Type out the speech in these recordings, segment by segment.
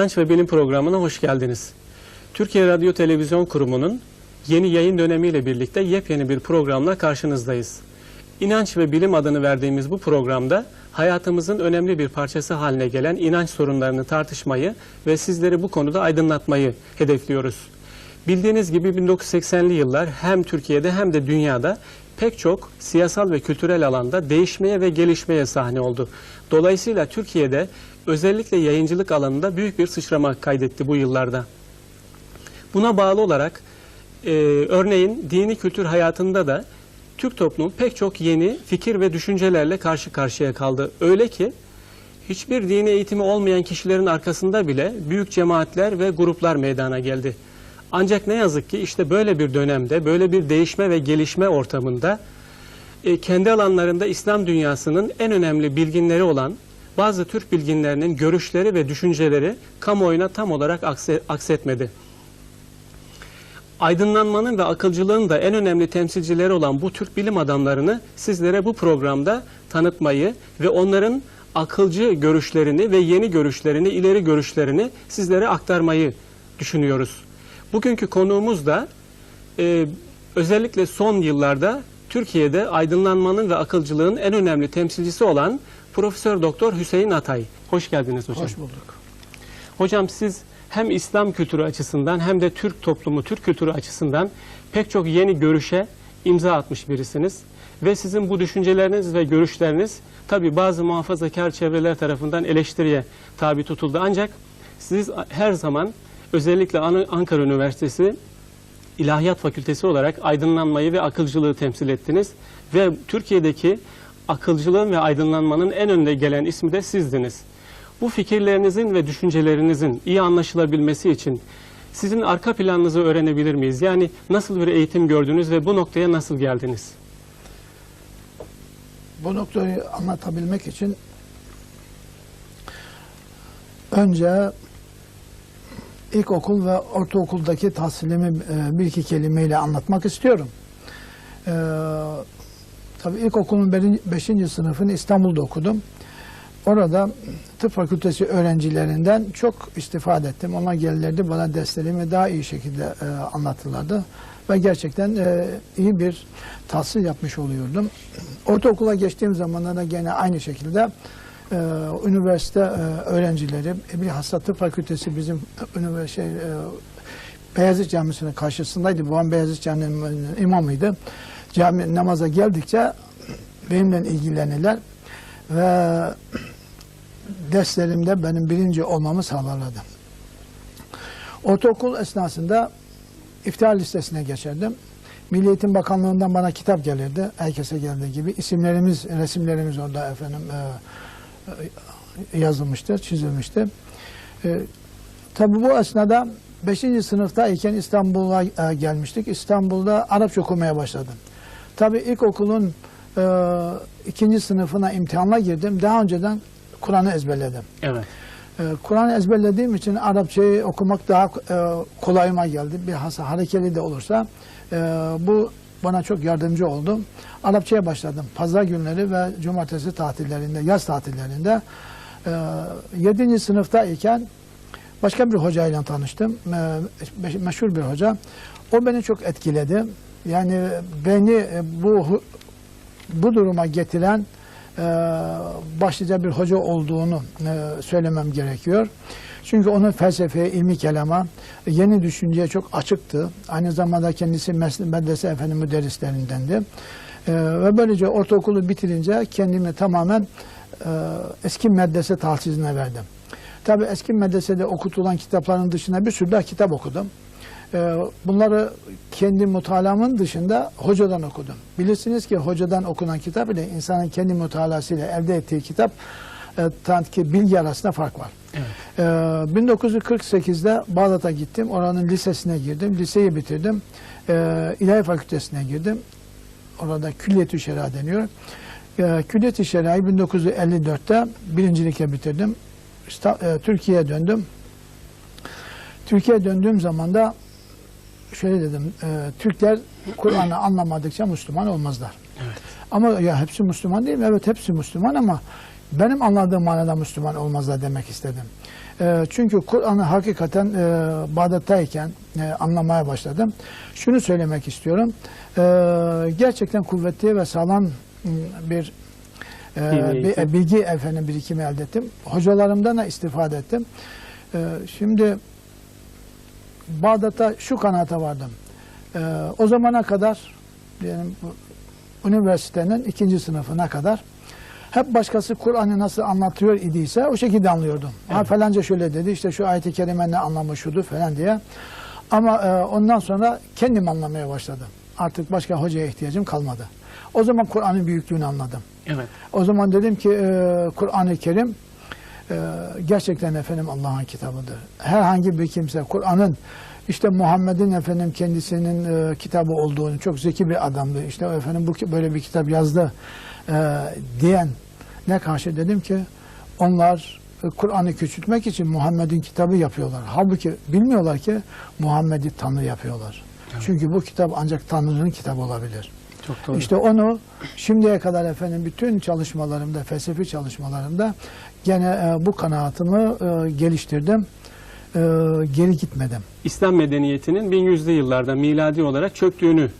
İnanç ve Bilim programına hoş geldiniz. Türkiye Radyo Televizyon Kurumu'nun yeni yayın dönemiyle birlikte yepyeni bir programla karşınızdayız. İnanç ve Bilim adını verdiğimiz bu programda hayatımızın önemli bir parçası haline gelen inanç sorunlarını tartışmayı ve sizleri bu konuda aydınlatmayı hedefliyoruz. Bildiğiniz gibi 1980'li yıllar hem Türkiye'de hem de dünyada pek çok siyasal ve kültürel alanda değişmeye ve gelişmeye sahne oldu. Dolayısıyla Türkiye'de özellikle yayıncılık alanında büyük bir sıçrama kaydetti bu yıllarda. Buna bağlı olarak e, örneğin dini kültür hayatında da Türk toplumu pek çok yeni fikir ve düşüncelerle karşı karşıya kaldı. Öyle ki hiçbir dini eğitimi olmayan kişilerin arkasında bile büyük cemaatler ve gruplar meydana geldi. Ancak ne yazık ki işte böyle bir dönemde, böyle bir değişme ve gelişme ortamında e, kendi alanlarında İslam dünyasının en önemli bilginleri olan bazı Türk bilginlerinin görüşleri ve düşünceleri kamuoyuna tam olarak akse- aksetmedi. Aydınlanmanın ve akılcılığın da en önemli temsilcileri olan bu Türk bilim adamlarını sizlere bu programda tanıtmayı ve onların akılcı görüşlerini ve yeni görüşlerini, ileri görüşlerini sizlere aktarmayı düşünüyoruz. Bugünkü konuğumuz da e, özellikle son yıllarda Türkiye'de aydınlanmanın ve akılcılığın en önemli temsilcisi olan Profesör Doktor Hüseyin Atay. Hoş geldiniz hocam. Hoş bulduk. Hocam siz hem İslam kültürü açısından hem de Türk toplumu, Türk kültürü açısından pek çok yeni görüşe imza atmış birisiniz. Ve sizin bu düşünceleriniz ve görüşleriniz tabi bazı muhafazakar çevreler tarafından eleştiriye tabi tutuldu. Ancak siz her zaman özellikle An- Ankara Üniversitesi İlahiyat Fakültesi olarak aydınlanmayı ve akılcılığı temsil ettiniz. Ve Türkiye'deki akılcılığın ve aydınlanmanın en önde gelen ismi de sizdiniz. Bu fikirlerinizin ve düşüncelerinizin iyi anlaşılabilmesi için sizin arka planınızı öğrenebilir miyiz? Yani nasıl bir eğitim gördünüz ve bu noktaya nasıl geldiniz? Bu noktayı anlatabilmek için önce ilkokul ve ortaokuldaki tahsilimi e, bir iki kelimeyle anlatmak istiyorum. Ee, tabii ilkokulun 5. sınıfını İstanbul'da okudum. Orada tıp fakültesi öğrencilerinden çok istifade ettim. Onlar gelirlerdi bana derslerimi daha iyi şekilde e, anlatırlardı. Ve gerçekten e, iyi bir tahsil yapmış oluyordum. Ortaokula geçtiğim zamanlarda gene aynı şekilde e, üniversite e, öğrencileri, bir hasta tıp fakültesi bizim üniversite e, Beyazıt Camisi'nin karşısındaydı. Babam Beyazıt Camii'nin imamıydı. Cami namaza geldikçe benimle ilgilenirler ve derslerimde benim birinci olmamı sağlarladı. Ortaokul esnasında iftihar listesine geçerdim. Milli Eğitim Bakanlığı'ndan bana kitap gelirdi. Herkese geldiği gibi. isimlerimiz, resimlerimiz orada efendim e, e, yazılmıştır, çizilmiştir. E, tabii bu esnada 5. sınıftayken İstanbul'a e, gelmiştik. İstanbul'da Arapça okumaya başladım. Tabii ilkokulun e, ikinci sınıfına imtihanla girdim. Daha önceden Kur'an'ı ezberledim. Evet. Ee, Kur'an'ı ezberlediğim için Arapçayı okumak daha e, kolayıma geldi. Bir hasa harekeli de olursa e, bu bana çok yardımcı oldu. Arapçaya başladım. Pazar günleri ve cumartesi tatillerinde, yaz tatillerinde. E, 7. sınıftayken başka bir hocayla tanıştım. E, meşhur bir hoca. O beni çok etkiledi. Yani beni e, bu bu duruma getiren e, başlıca bir hoca olduğunu e, söylemem gerekiyor. Çünkü onun felsefeye, ilmi kelama, yeni düşünceye çok açıktı. Aynı zamanda kendisi medrese efendi müderrislerindendi. E, ve böylece ortaokulu bitirince kendimi tamamen e, eski medrese tahsiline verdim. Tabii eski medresede okutulan kitapların dışında bir sürü daha kitap okudum. Ee, Bunları kendi mutalamın dışında hocadan okudum. Bilirsiniz ki hocadan okunan kitap ile insanın kendi mutalasıyla elde ettiği kitap e, ki bilgi arasında fark var. Evet. Ee, 1948'de Bağdat'a gittim. Oranın lisesine girdim. Liseyi bitirdim. Ee, İlahi Fakültesine girdim. Orada Külliyet-i Şera deniyor. Ee, Külliyet-i Şera'yı 1954'te birincilikle bitirdim. E, Türkiye'ye döndüm. Türkiye'ye döndüğüm zaman da şöyle dedim, e, Türkler Kur'an'ı anlamadıkça Müslüman olmazlar. Evet. Ama ya hepsi Müslüman değil mi? Evet hepsi Müslüman ama benim anladığım manada Müslüman olmazlar demek istedim. E, çünkü Kur'an'ı hakikaten e, Bağdat'tayken e, anlamaya başladım. Şunu söylemek istiyorum. E, gerçekten kuvvetli ve sağlam bir e, eğitim. bilgi efendim birikimi elde ettim. Hocalarımdan da istifade ettim. E, şimdi Bağdat'a şu kanaata vardım. E, o zamana kadar diyelim üniversitenin ikinci sınıfına kadar hep başkası Kur'an'ı nasıl anlatıyor idiyse o şekilde anlıyordum. Ha Evet. falanca şöyle dedi işte şu ayet-i kerime ne anlamı şudur falan diye. Ama e, ondan sonra kendim anlamaya başladım. Artık başka hocaya ihtiyacım kalmadı. O zaman Kur'an'ın büyüklüğünü anladım. Evet. O zaman dedim ki e, Kur'an-ı Kerim gerçekten efendim Allah'ın kitabıdır. Herhangi bir kimse Kur'an'ın işte Muhammed'in efendim kendisinin e, kitabı olduğunu çok zeki bir adamdı. İşte efendim bu böyle bir kitap yazdı e, diyen ne karşı dedim ki onlar e, Kur'an'ı küçültmek için Muhammed'in kitabı yapıyorlar. Halbuki bilmiyorlar ki Muhammed'i Tanrı yapıyorlar. Çünkü bu kitap ancak Tanrı'nın kitabı olabilir. Çok doğru. İşte onu şimdiye kadar efendim bütün çalışmalarımda, felsefi çalışmalarımda gene e, bu kanaatimi e, geliştirdim. E, geri gitmedim. İslam medeniyetinin 1100'lü yıllarda miladi olarak çöktüğünü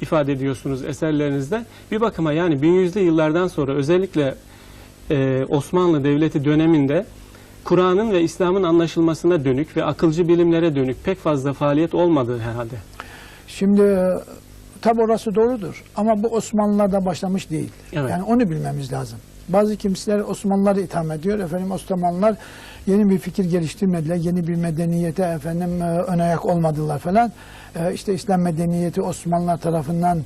ifade ediyorsunuz eserlerinizde. Bir bakıma yani 1100'lü yıllardan sonra özellikle e, Osmanlı Devleti döneminde Kur'an'ın ve İslam'ın anlaşılmasına dönük ve akılcı bilimlere dönük pek fazla faaliyet olmadığı herhalde. Şimdi tabi orası doğrudur ama bu Osmanlılar'da başlamış değil. Evet. Yani onu bilmemiz lazım. Bazı kimseler Osmanlıları itham ediyor. Efendim Osmanlılar yeni bir fikir geliştirmediler. Yeni bir medeniyete efendim e, ön ayak olmadılar falan. E, işte İslam medeniyeti Osmanlılar tarafından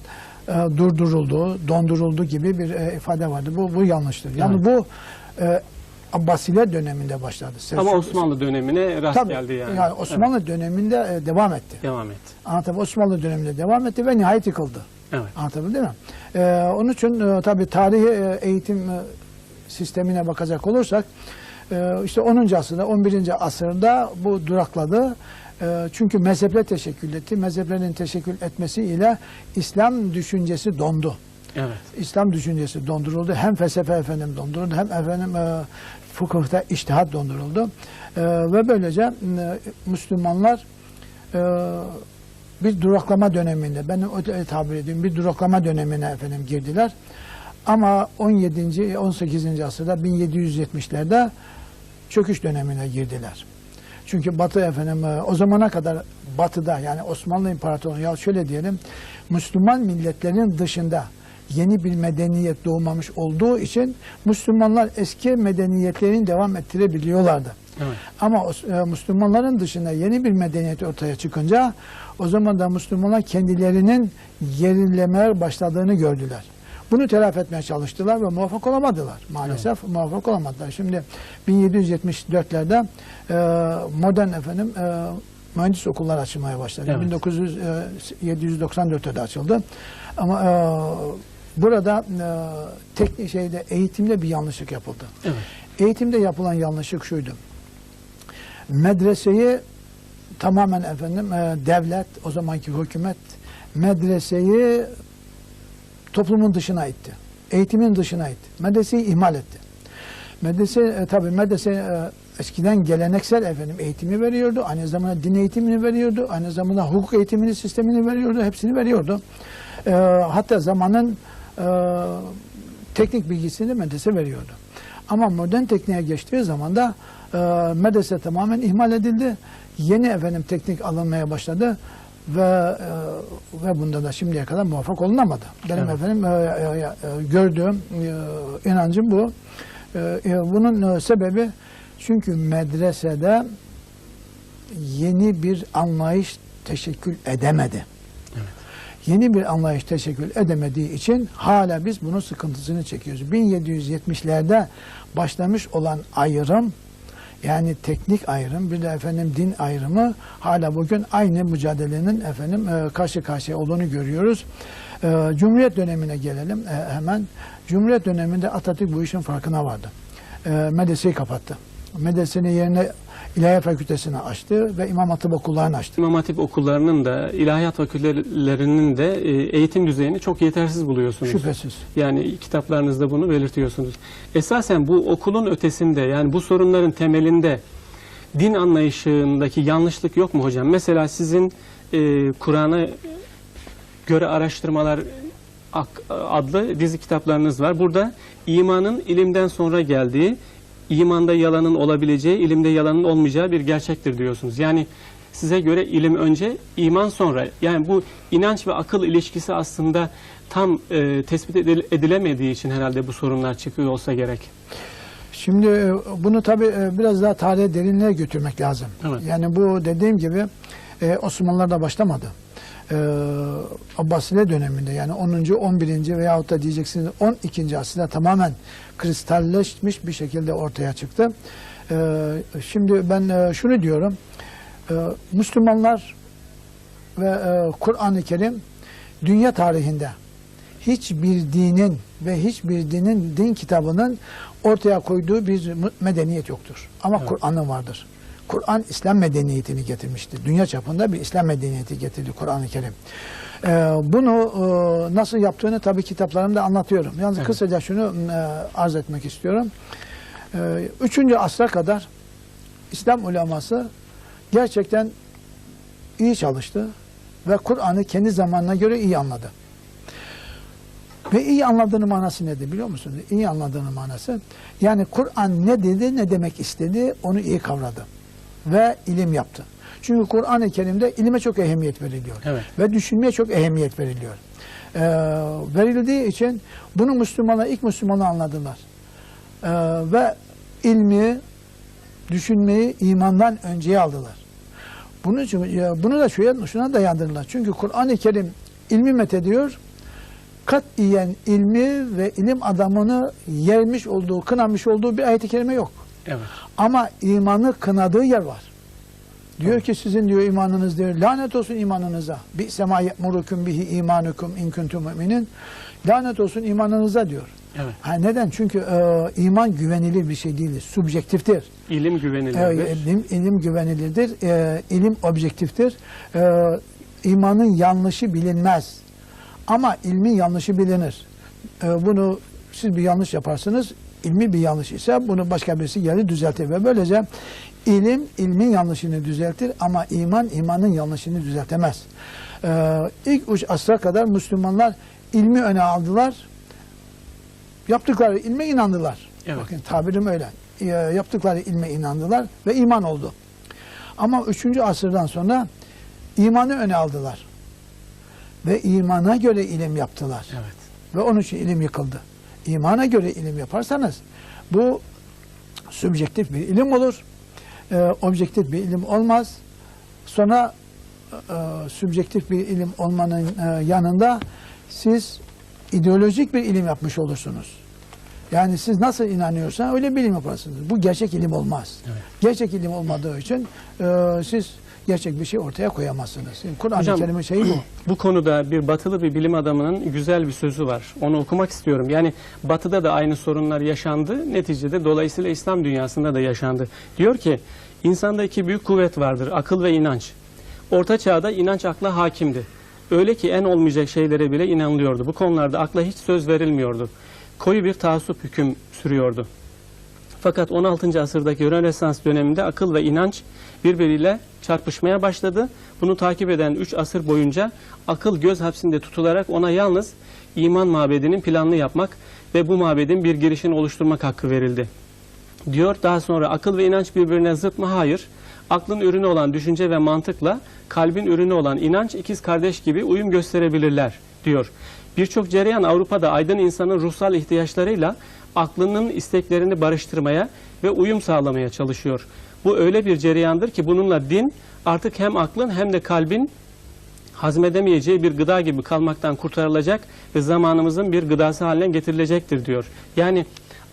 e, durduruldu, donduruldu gibi bir ifade vardı. Bu bu yanlıştır. Yani bu e, Abbasiler döneminde başladı. Ama Selçuk- Osmanlı dönemine rast Tabii, geldi yani. Osmanlı döneminde e, devam etti. Evet, devam et. Anlatabiliyor Osmanlı döneminde devam etti ve nihayet yıkıldı. Evet. Anlatabildim mi? Ee, onun için e, tabii tarihi e, eğitim e, sistemine bakacak olursak e, işte 10. asırda 11. asırda bu durakladı. E, çünkü mezhepler teşekkül etti. Mezheplerin teşekkül etmesiyle İslam düşüncesi dondu. Evet. İslam düşüncesi donduruldu. Hem felsefe efendim donduruldu hem efendim e, fıkıhta iştihat donduruldu. E, ve böylece e, Müslümanlar e, bir duraklama döneminde, ben öyle tabir ediyorum, bir duraklama dönemine efendim girdiler. Ama 17. 18. asırda 1770'lerde çöküş dönemine girdiler. Çünkü Batı efendim e, o zamana kadar Batı'da yani Osmanlı İmparatorluğu ya şöyle diyelim Müslüman milletlerin dışında yeni bir medeniyet doğmamış olduğu için Müslümanlar eski medeniyetlerini devam ettirebiliyorlardı. Evet. Ama e, Müslümanların dışında yeni bir medeniyet ortaya çıkınca o zaman da Müslümanlar kendilerinin gerilemeye başladığını gördüler. Bunu telafi etmeye çalıştılar ve muvaffak olamadılar. Maalesef muvaffak olamadılar. Şimdi 1774'lerde e, modern efendim e, mühendis okullar açılmaya başladı. Evet. 1900, e, 794'te de açıldı. Ama e, burada e, teknik şeyde eğitimde bir yanlışlık yapıldı. Evet. Eğitimde yapılan yanlışlık şuydu. Medreseyi tamamen efendim e, devlet, o zamanki hükümet medreseyi toplumun dışına itti. Eğitimin dışına itti. Medreseyi ihmal etti. Medrese e, tabii medrese e, eskiden geleneksel efendim eğitimi veriyordu. Aynı zamanda din eğitimini veriyordu. Aynı zamanda hukuk eğitimini sistemini veriyordu. Hepsini veriyordu. E, hatta zamanın e, teknik bilgisini medrese veriyordu. Ama modern tekniğe geçtiği zaman da e, medrese tamamen ihmal edildi. Yeni efendim teknik alınmaya başladı ve e, ve bunda da şimdiye kadar muvaffak olunamadı. Benim Evet. efendim e, e, e, gördüğüm e, inancım bu. E, e, bunun e, sebebi çünkü medresede yeni bir anlayış teşekkül edemedi. Yeni bir anlayış teşekkül edemediği için hala biz bunun sıkıntısını çekiyoruz. 1770'lerde başlamış olan ayrım yani teknik ayrım bir de efendim din ayrımı hala bugün aynı mücadelenin efendim e, karşı karşıya olduğunu görüyoruz. E, Cumhuriyet dönemine gelelim e, hemen. Cumhuriyet döneminde Atatürk bu işin farkına vardı. E, medreseyi kapattı. Medresenin yerine İlahiyat Fakültesini açtı ve İmam Hatip okullarını açtı. İmam Hatip okullarının da, ilahiyat fakültelerinin de e, eğitim düzeyini çok yetersiz buluyorsunuz. Şüphesiz. Yani kitaplarınızda bunu belirtiyorsunuz. Esasen bu okulun ötesinde yani bu sorunların temelinde din anlayışındaki yanlışlık yok mu hocam? Mesela sizin e, Kur'an'a göre araştırmalar ak- adlı dizi kitaplarınız var. Burada imanın ilimden sonra geldiği, imanda yalanın olabileceği, ilimde yalanın olmayacağı bir gerçektir diyorsunuz. Yani size göre ilim önce, iman sonra. Yani bu inanç ve akıl ilişkisi aslında tam e, tespit edil- edilemediği için herhalde bu sorunlar çıkıyor olsa gerek. Şimdi e, bunu tabii e, biraz daha tarihe derinliğe götürmek lazım. Evet. Yani bu dediğim gibi e, Osmanlılar'da başlamadı. E, Abbasile döneminde yani 10. 11. veyahut da diyeceksiniz 12. asırda tamamen kristalleşmiş bir şekilde ortaya çıktı. E, şimdi ben e, şunu diyorum. E, Müslümanlar ve e, Kur'an-ı Kerim dünya tarihinde hiçbir dinin ve hiçbir dinin din kitabının ortaya koyduğu bir medeniyet yoktur. Ama Evet. Kur'an'ın vardır. Kur'an İslam medeniyetini getirmiştir. Dünya çapında bir İslam medeniyeti getirdi Kur'an-ı Kerim. Ee, bunu e, nasıl yaptığını tabii kitaplarımda anlatıyorum. Yalnız Evet. kısaca şunu e, arz etmek istiyorum. Ee, üçüncü asra kadar İslam uleması gerçekten iyi çalıştı ve Kur'an'ı kendi zamanına göre iyi anladı. Ve iyi anladığının manası nedir biliyor musunuz? İyi anladığının manası yani Kur'an ne dedi ne demek istedi onu iyi kavradı ve ilim yaptı. Çünkü Kur'an-ı Kerim'de ilime çok ehemmiyet veriliyor Evet. ve düşünmeye çok ehemmiyet veriliyor. Ee, verildiği için bunu Müslümanlar ilk Müslümanlar anladılar. Ee, ve ilmi, düşünmeyi imandan önceye aldılar. Ya bunu da şuna, şuna dayandırırlar. Çünkü Kur'an-ı Kerim ilmi methediyor. Katiyen ilmi ve ilim adamını yermiş olduğu, kınamış olduğu bir ayet-i kerime yok. Evet. Ama imanı kınadığı yer var. Diyor ki sizin diyor imanınız diyor lanet olsun imanınıza. Bi sema ye'murukum bihi imanukum in kuntum müminin. Lanet olsun imanınıza diyor. Evet. Ha, neden? Çünkü e, iman güvenilir bir şey değildir. Subjektiftir. İlim güvenilirdir. E, ilim, ilim güvenilirdir. E, ilim objektiftir. E, imanın yanlışı bilinmez. Ama ilmin yanlışı bilinir. E, bunu siz bir yanlış yaparsınız. İlmi bir yanlış ise bunu başka birisi gelir düzeltir ve böylece ilim ilmin yanlışını düzeltir ama iman imanın yanlışını düzeltemez. E, ilk uç asra kadar Müslümanlar ilmi öne aldılar. Yaptıkları ilme inandılar. Evet. Bakın tabirim öyle. E, yaptıkları ilme inandılar ve iman oldu. Ama 3. asırdan sonra imanı öne aldılar. Ve imana göre ilim yaptılar. Evet. Ve onun için ilim yıkıldı. İmana göre ilim yaparsanız bu subjektif bir ilim olur. E, objektif bir ilim olmaz. Sonra e, subjektif bir ilim olmanın e, yanında siz ideolojik bir ilim yapmış olursunuz. Yani siz nasıl inanıyorsan öyle bir ilim yaparsınız. Bu gerçek ilim olmaz. Evet. Gerçek ilim olmadığı için e, siz gerçek bir şey ortaya koyamazsınız. Yani Kur'an-ı Kerim'in şeyi bu. Bu konuda bir batılı bir bilim adamının güzel bir sözü var. Onu okumak istiyorum. Yani batıda da aynı sorunlar yaşandı. Neticede dolayısıyla İslam dünyasında da yaşandı. Diyor ki insanda iki büyük kuvvet vardır. Akıl ve inanç. Orta çağda inanç akla hakimdi. Öyle ki en olmayacak şeylere bile inanılıyordu. Bu konularda akla hiç söz verilmiyordu. Koyu bir taassup hüküm sürüyordu. Fakat 16. asırdaki Rönesans döneminde akıl ve inanç birbiriyle çarpışmaya başladı. Bunu takip eden 3 asır boyunca akıl göz hapsinde tutularak ona yalnız iman mabedinin planını yapmak ve bu mabedin bir girişini oluşturmak hakkı verildi. Diyor daha sonra akıl ve inanç birbirine zıt mı? Hayır. Aklın ürünü olan düşünce ve mantıkla kalbin ürünü olan inanç ikiz kardeş gibi uyum gösterebilirler diyor. Birçok cereyan Avrupa'da aydın insanın ruhsal ihtiyaçlarıyla aklının isteklerini barıştırmaya ve uyum sağlamaya çalışıyor. Bu öyle bir cereyandır ki bununla din artık hem aklın hem de kalbin hazmedemeyeceği bir gıda gibi kalmaktan kurtarılacak ve zamanımızın bir gıdası haline getirilecektir diyor. Yani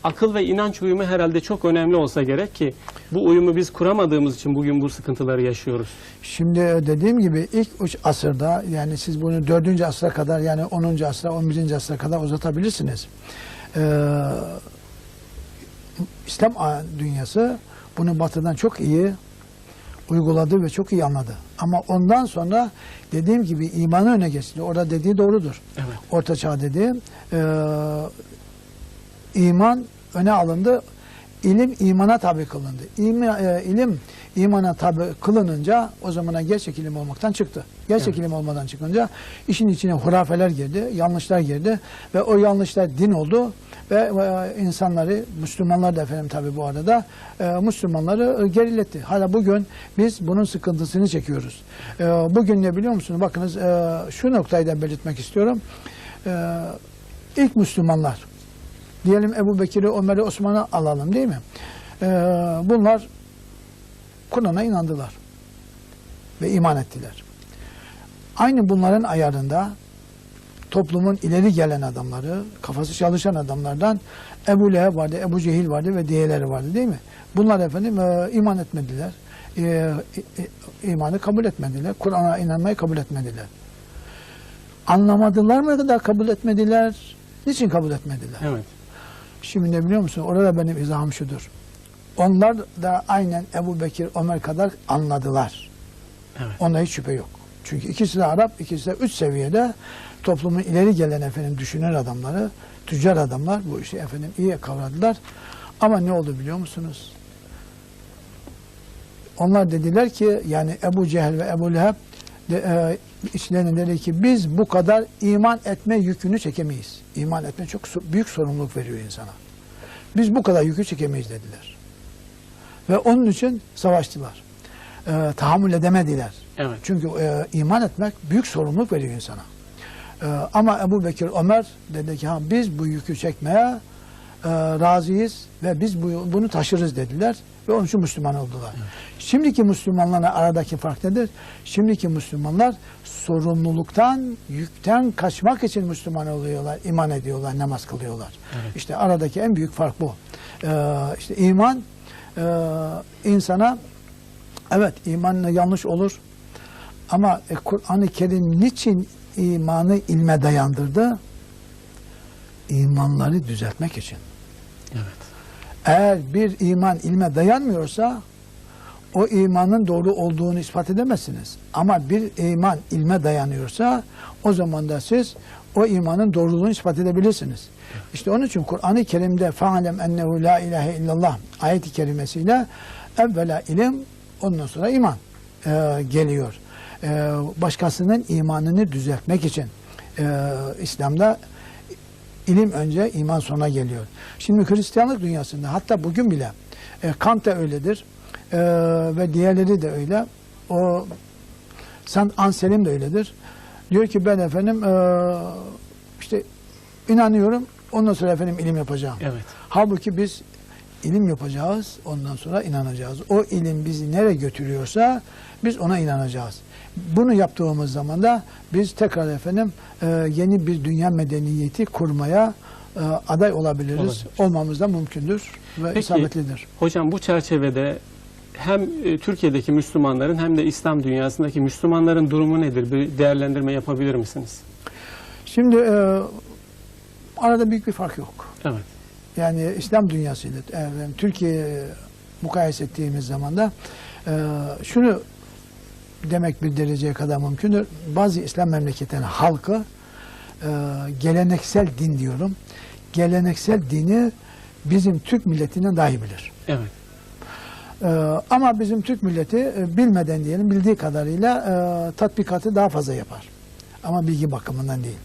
akıl ve inanç uyumu herhalde çok önemli olsa gerek ki bu uyumu biz kuramadığımız için bugün bu sıkıntıları yaşıyoruz. Şimdi dediğim gibi ilk üç asırda yani siz bunu dördüncü asra kadar yani 10. asra 11. asra kadar uzatabilirsiniz. Ee, İslam dünyası bunu batıdan çok iyi uyguladı ve çok iyi anladı. Ama ondan sonra dediğim gibi imanı öne geçti. Orada dediği doğrudur. Evet. Orta çağ dediği e, iman öne alındı. İlim imana tabi kılındı. İlmi, e, ilim imana tabi kılınınca o zamana gerçek ilim olmaktan çıktı. Gerçek Evet. ilim olmadan çıkınca işin içine hurafeler girdi, yanlışlar girdi ve o yanlışlar din oldu ve e, insanları, Müslümanlar da efendim tabi bu arada e, Müslümanları e, geriletti. Hala bugün biz bunun sıkıntısını çekiyoruz. E, bugün ne biliyor musunuz? Bakınız e, şu noktayı da belirtmek istiyorum. E, ilk Müslümanlar diyelim Ebu Bekir'i, Ömer'i, Osman'ı alalım değil mi? Ee, bunlar Kur'an'a inandılar ve iman ettiler. Aynı bunların ayarında toplumun ileri gelen adamları, kafası çalışan adamlardan Ebu Leheb vardı, Ebu Cehil vardı ve diğerleri vardı değil mi? Bunlar efendim e, iman etmediler. E, e, imanı kabul etmediler. Kur'an'a inanmayı kabul etmediler. Anlamadılar mı da kabul etmediler? Niçin kabul etmediler? Evet. Şimdi ne biliyor musun? Orada benim izahım şudur. Onlar da aynen Ebu Bekir, Ömer kadar anladılar. Evet. Onda hiç şüphe yok. Çünkü ikisi de Arap, ikisi de üç seviyede toplumun ileri gelen efendim düşünür adamları, tüccar adamlar bu işi efendim iyi kavradılar. Ama ne oldu biliyor musunuz? Onlar dediler ki yani Ebu Cehil ve Ebu Leheb de, e, içlerine dedi ki biz bu kadar iman etme yükünü çekemeyiz. İman etme çok büyük sorumluluk veriyor insana. Biz bu kadar yükü çekemeyiz dediler. Ve onun için savaştılar. E, tahammül edemediler. Evet. Çünkü e, iman etmek büyük sorumluluk veriyor insana. E, ama Ebu Bekir Ömer dedi ki ha, biz bu yükü çekmeye e, razıyız ve biz bu, bunu taşırız dediler ve onun için Müslüman oldular. Şimdiki Müslümanlarla aradaki fark nedir? Şimdiki Müslümanlar sorumluluktan, yükten kaçmak için Müslüman oluyorlar, iman ediyorlar, namaz kılıyorlar. Evet. İşte aradaki en büyük fark bu. E, işte iman e, insana evet imanla yanlış olur ama e, Kur'an-ı Kerim niçin imanı ilme dayandırdı? İmanları düzeltmek için. Evet. Eğer bir iman ilme dayanmıyorsa o imanın doğru olduğunu ispat edemezsiniz. Ama bir iman ilme dayanıyorsa o zaman da siz o imanın doğruluğunu ispat edebilirsiniz. İşte onun için Kur'an-ı Kerim'de fa'alem ennehu la ilahe illallah ayeti kerimesiyle evvela ilim ondan sonra iman e, geliyor. E, başkasının imanını düzeltmek için e, İslam'da ilim önce, iman sonra geliyor. Şimdi Hristiyanlık dünyasında hatta bugün bile e, Kant da öyledir e, ve diğerleri de öyle. O Saint Anselm de öyledir. Diyor ki ben efendim e, işte inanıyorum ondan sonra efendim ilim yapacağım. Evet. Halbuki biz ilim yapacağız, ondan sonra inanacağız. O ilim bizi nereye götürüyorsa biz ona inanacağız. Bunu yaptığımız zaman da biz tekrar efendim e, yeni bir dünya medeniyeti kurmaya e, aday olabiliriz. Olabilir. Olmamız da mümkündür ve Peki, isabetlidir. Hocam bu çerçevede hem e, Türkiye'deki Müslümanların hem de İslam dünyasındaki Müslümanların durumu nedir? Bir değerlendirme yapabilir misiniz? Şimdi e, arada büyük bir fark yok. Evet. Yani İslam dünyasıyla e, Türkiye'ye mukayese ettiğimiz zaman da e, şunu demek bir dereceye kadar mümkündür. Bazı İslam memleketlerinin halkı e, geleneksel din diyorum. Geleneksel dini bizim Türk milletinden daha iyi bilir. Evet. E, ama bizim Türk milleti e, bilmeden diyelim bildiği kadarıyla e, tatbikatı daha fazla yapar. Ama bilgi bakımından değil.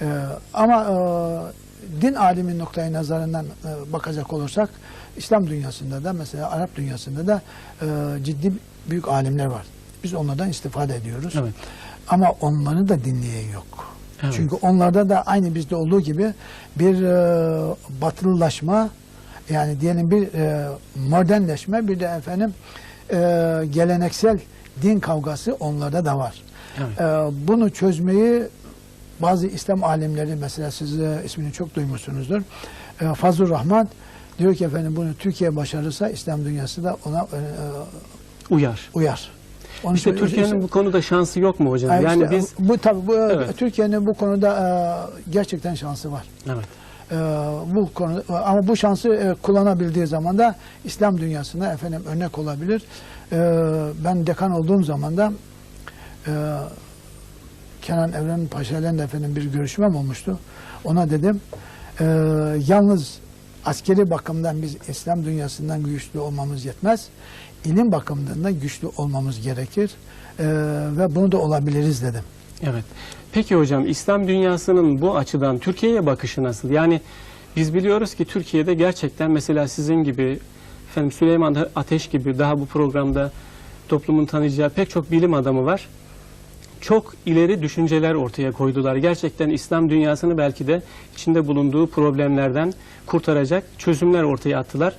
E, ama e, din alimin noktayı nazarından e, bakacak olursak İslam dünyasında da mesela Arap dünyasında da e, ciddi büyük alimler var. Biz onlardan istifade ediyoruz. Evet. Ama onları da dinleyen yok. Evet. Çünkü onlarda da aynı bizde olduğu gibi bir e, batılılaşma yani diyelim bir e, modernleşme bir de efendim e, geleneksel din kavgası onlarda da var. Evet. E, bunu çözmeyi bazı İslam alimleri mesela siz e, ismini çok duymuşsunuzdur. E, Fazıl Rahman diyor ki efendim bunu Türkiye başarırsa İslam dünyası da ona e, Uyar. uyar. Onun İşte Türkiye'nin bu konuda şansı yok mu hocam? yani Yani işte biz bu tabii bu Evet. Türkiye'nin bu konuda e, gerçekten şansı var. evet. E, bu konu ama bu şansı e, kullanabildiği zaman da İslam dünyasına efendim örnek olabilir. E, ben dekan olduğum zaman da e, Kenan Evren Paşa ile de efendim bir görüşmem olmuştu. Ona dedim e, yalnız askeri bakımdan biz İslam dünyasından güçlü olmamız yetmez. İlim bakımından da güçlü olmamız gerekir. E, ve bunu da olabiliriz dedim. Evet. Peki hocam İslam dünyasının bu açıdan Türkiye'ye bakışı nasıl? Yani biz biliyoruz ki Türkiye'de gerçekten mesela sizin gibi efendim Süleyman Ateş gibi daha bu programda toplumun tanıyacağı pek çok bilim adamı var. Çok ileri düşünceler ortaya koydular. Gerçekten İslam dünyasını belki de içinde bulunduğu problemlerden kurtaracak çözümler ortaya attılar.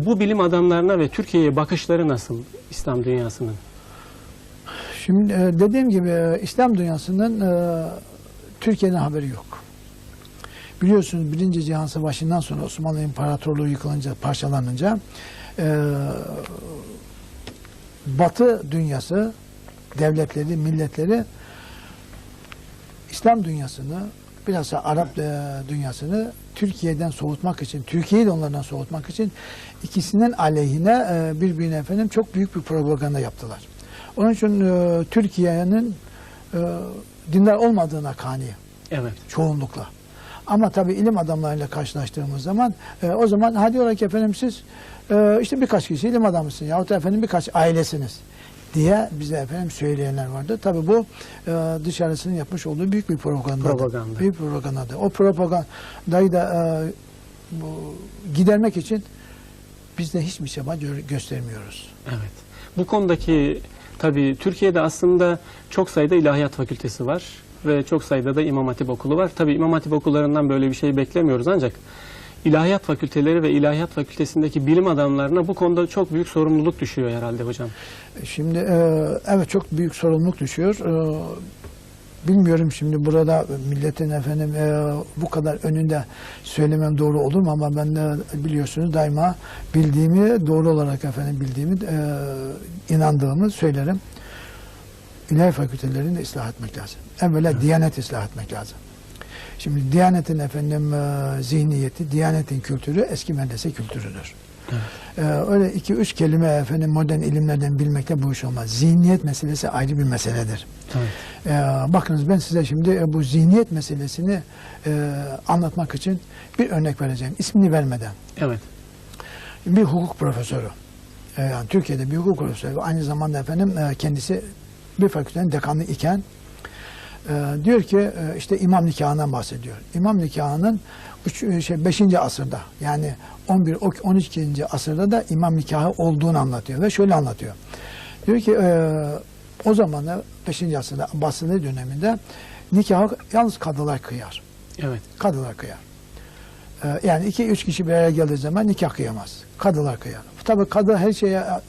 Bu bilim adamlarına ve Türkiye'ye bakışları nasıl İslam dünyasının? Şimdi e, dediğim gibi e, İslam dünyasının e, Türkiye'den haberi yok. Biliyorsunuz Birinci Cihan Savaşı'ndan sonra Osmanlı İmparatorluğu yıkılınca, parçalanınca e, Batı dünyası, devletleri, milletleri İslam dünyasını, bilhassa Arap e, dünyasını Türkiye'den soğutmak için, Türkiye'yi de onlardan soğutmak için ikisinin aleyhine e, birbirine efendim çok büyük bir propaganda yaptılar. Onun için e, Türkiye'nin e, dindar olmadığına kani Evet. çoğunlukla. Ama tabii ilim adamlarıyla karşılaştığımız zaman e, o zaman hadi diyorlar ki efendim siz e, işte birkaç kişi ilim adamısınız yahut da efendim birkaç ailesiniz diye bize efendim söyleyenler vardı. Tabii bu e, dışarısının yapmış olduğu büyük bir propaganda. Propaganda. Büyük propaganda. O propagandayı da e, bu, gidermek için biz de hiçbir çaba gö- göstermiyoruz. Evet. Bu konudaki tabii Türkiye'de aslında çok sayıda ilahiyat fakültesi var ve çok sayıda da İmam Hatip okulu var. Tabii İmam Hatip okullarından böyle bir şey beklemiyoruz ancak ilahiyat fakülteleri ve ilahiyat fakültesindeki bilim adamlarına bu konuda çok büyük sorumluluk düşüyor herhalde hocam. Şimdi e, evet çok büyük sorumluluk düşüyor. E, bilmiyorum şimdi burada milletin efendim e, bu kadar önünde söylemem doğru olur mu ama ben de biliyorsunuz daima bildiğimi doğru olarak efendim bildiğimi e, inandığımı söylerim. İlahi fakültelerini de ıslah etmek lazım. Evvela diyanet ıslah etmek lazım. Şimdi Diyanet'in efendim e, zihniyeti, Diyanet'in kültürü eski medrese kültürüdür. Ee, öyle iki üç kelime efendim modern ilimlerden bilmekle bu iş olmaz. Zihniyet meselesi ayrı bir meseledir. Evet. Ee, bakınız ben size şimdi e, bu zihniyet meselesini e, anlatmak için bir örnek vereceğim. İsmini vermeden. Evet. Bir hukuk profesörü. e, yani Türkiye'de bir hukuk profesörü. Aynı zamanda efendim e, kendisi bir fakültenin dekanı iken e, diyor ki e, işte imam nikahından bahsediyor. İmam nikahının üç, e, şey 5. asırda yani 11 ok- 12. asırda da imam nikahı olduğunu anlatıyor ve şöyle anlatıyor. Diyor ki e, o zaman da 5. asırda Abbasiler döneminde nikahı yalnız kadılar kıyar. Evet. Kadılar kıyar. Ee, yani iki üç kişi bir araya geldiği zaman nikah kıyamaz. Kadılar kıyar. Tabii kadı her şeye e,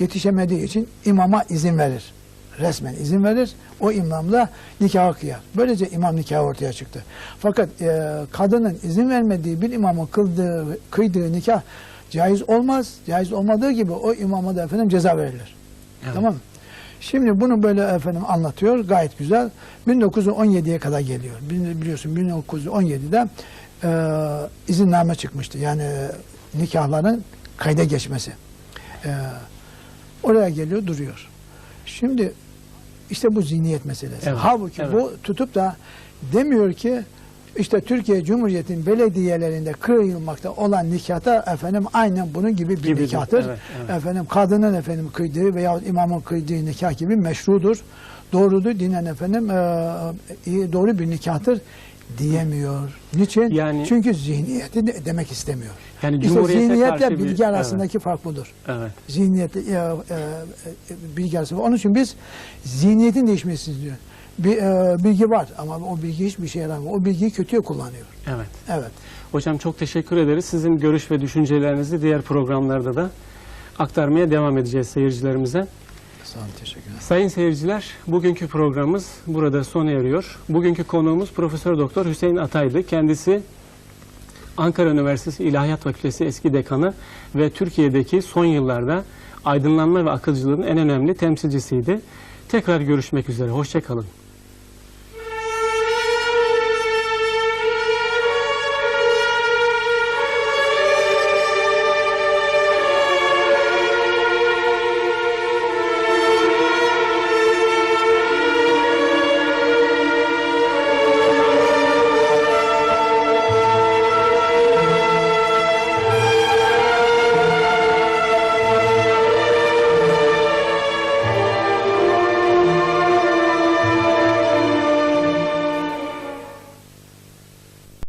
yetişemediği için imama izin verir. Resmen izin verir. O imam da nikahı kıyar. Böylece imam nikahı ortaya çıktı. Fakat e, kadının izin vermediği bir imamın kıldığı, kıydığı nikah caiz olmaz. Caiz olmadığı gibi o imama da efendim ceza verilir. Evet. Tamam mı? Şimdi bunu böyle efendim anlatıyor. Gayet güzel. 1917'ye kadar geliyor. Bili- Biliyorsun 1917'de e, izinname çıkmıştı. Yani e, nikahların kayda geçmesi. E, oraya geliyor duruyor. Şimdi işte bu zihniyet meselesi. Evet, Halbuki evet. bu tutup da demiyor ki işte Türkiye Cumhuriyeti'nin belediyelerinde kıyılmakta olan nikahta efendim aynen bunun gibi bir Gibidir, nikahtır. evet, evet. Efendim kadının efendim kıydığı veya imamın kıydığı nikah gibi meşrudur. Doğrudur dinen efendim e, doğru bir nikahtır diyemiyor. Niçin? Yani- Çünkü zihniyeti de demek istemiyor. Yani işte zihniyetle bir- bilgi arasındaki fark budur. Evet. Zihniyet, e, e, e, bilgi arası. Onun için biz zihniyetin değişmesini istiyoruz. Bir, e, bilgi var ama o bilgi hiçbir şeye yaramıyor. O bilgiyi kötüye kullanıyor. Evet. Evet. Hocam çok teşekkür ederiz. Sizin görüş ve düşüncelerinizi diğer programlarda da aktarmaya devam edeceğiz seyircilerimize. Sağ olun, teşekkürler. Sayın seyirciler, bugünkü programımız burada sona eriyor. Bugünkü konuğumuz Profesör Doktor Hüseyin Atay'dı. Kendisi Ankara Üniversitesi İlahiyat Fakültesi eski dekanı ve Türkiye'deki son yıllarda aydınlanma ve akılcılığın en önemli temsilcisiydi. Tekrar görüşmek üzere. Hoşçakalın.